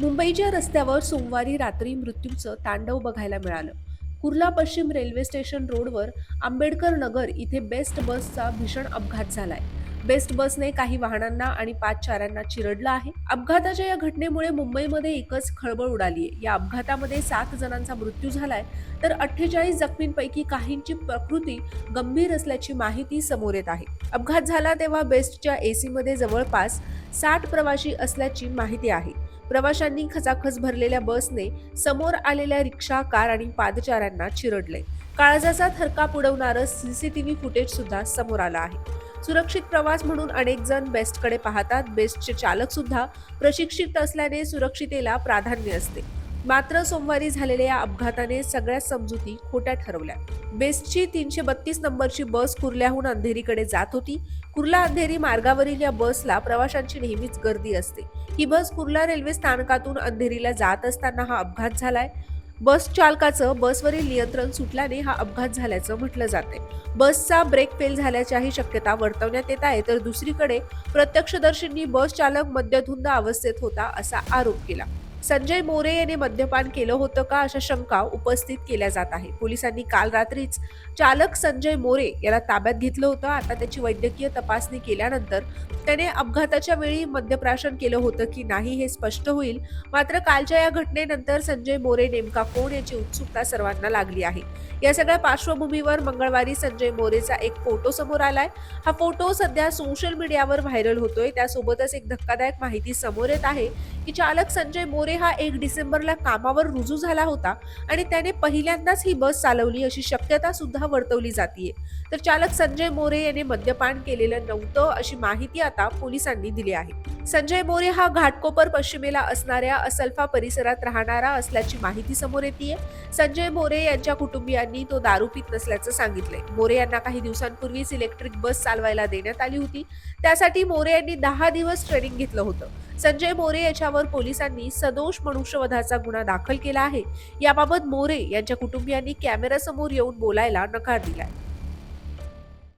मुंबईच्या रस्त्यावर सोमवारी रात्री मृत्यूचं तांडव बघायला मिळालं. कुर्ला पश्चिम रेल्वे स्टेशन रोडवर आंबेडकर नगर इथे बेस्ट बसचा भीषण अपघात झालाय. बेस्ट बसने काही वाहनांना आणि पाच चाऱ्यांना चिरडलं आहे. अपघाताच्या या घटनेमुळे मुंबईमध्ये एकच खळबळ उडाली आहे या अपघातामध्ये सात जणांचा मृत्यू झालाय तर अठ्ठेचाळीस जखमींपैकी काहींची प्रकृती गंभीर असल्याची माहिती समोर येत आहे. अपघात झाला तेव्हा बेस्टच्या एसीमध्ये जवळपास साठ प्रवासी असल्याची माहिती आहे. प्रवाशांनी खचाखच भरलेल्या बसने समोर आलेल्या रिक्षा कार आणि पादचाऱ्यांना चिरडले. काळजाचा थरकाप उडवणारं सीसीटीव्ही फुटेज सुद्धा समोर आलं आहे. सुरक्षित प्रवास म्हणून अनेक जण बेस्टकडे पाहतात. बेस्टचे चालक सुद्धा प्रशिक्षित असल्याने सुरक्षितेला प्राधान्य असते. मात्र सोमवारी झालेल्या या अपघाताने सगळ्या समजुती खोट्या ठरवल्या. बेस्टची तीनशे बत्तीस नंबरची बस कुर्ल्याहून अंधेरीकडे जात होती. कुर्ला अंधेरी मार्गावरील या बसला प्रवाशांची नेहमीच गर्दी असते. ही बस कुर्ला रेल्वे स्थानकातून अंधेरीला जात असताना हा अपघात झालाय. बस चालकाचं बसवरील नियंत्रण सुटल्याने हा अपघात झाल्याचं म्हटलं जाते बसचा ब्रेक फेल झाल्याच्याही शक्यता वर्तवण्यात येत आहे तर दुसरीकडे प्रत्यक्षदर्शींनी बस चालक मद्यधुंद अवस्थेत होता असा आरोप केला. संजय मोरे याने मद्यपान केलं होतं का अशा शंका उपस्थित केल्या जात आहे पोलिसांनी काल रात्रीच चालक संजय मोरे याला ताब्यात घेतलं होतं. आता त्याची वैद्यकीय तपासणी केल्यानंतर त्याने अपघाताच्या वेळी मद्यप्राशन केलं होतं की नाही हे स्पष्ट होईल. मात्र कालच्या या घटनेनंतर संजय मोरे नेमका कोण याची उत्सुकता सर्वांना लागली आहे. या सगळ्या पार्श्वभूमीवर मंगळवारी संजय मोरेचा एक फोटो समोर आलाय. हा फोटो सध्या सोशल मीडियावर व्हायरल होतोय. त्यासोबतच एक धक्कादायक माहिती समोर येत आहे की चालक संजय मोरे हा एक डिसेंबरला कामावर रुजू झाला होता आणि त्याने पहिल्यांदाच ही बस चालवली अशी शक्यता सुद्धा वर्तवली जातीये. तर चालक संजय मोरे याने मद्यपान केलेलं नव्हतं अशी माहिती आता पोलिसांनी दिली आहे. संजय मोरे हा घाटकोपर पश्चिमेला असणाऱ्या असल्फा परिसरात राहणारा असल्याची माहिती समोर येते संजय मोरे यांच्या कुटुंबियांनी तो दारू पित नसल्याचं सांगितलंय. मोरे यांना काही दिवसांपूर्वीच इलेक्ट्रिक बस चालवायला देण्यात आली होती. त्यासाठी मोरे यांनी दहा दिवस ट्रेनिंग घेतलं होतं. संजय मोरे याच्यावर पोलिसांनी सदोष मनुष्यवधाचा गुन्हा दाखल केला आहे. याबाबत मोरे यांच्या कुटुंबियांनी कॅमेरासमोर येऊन बोलायला नकार दिलाय.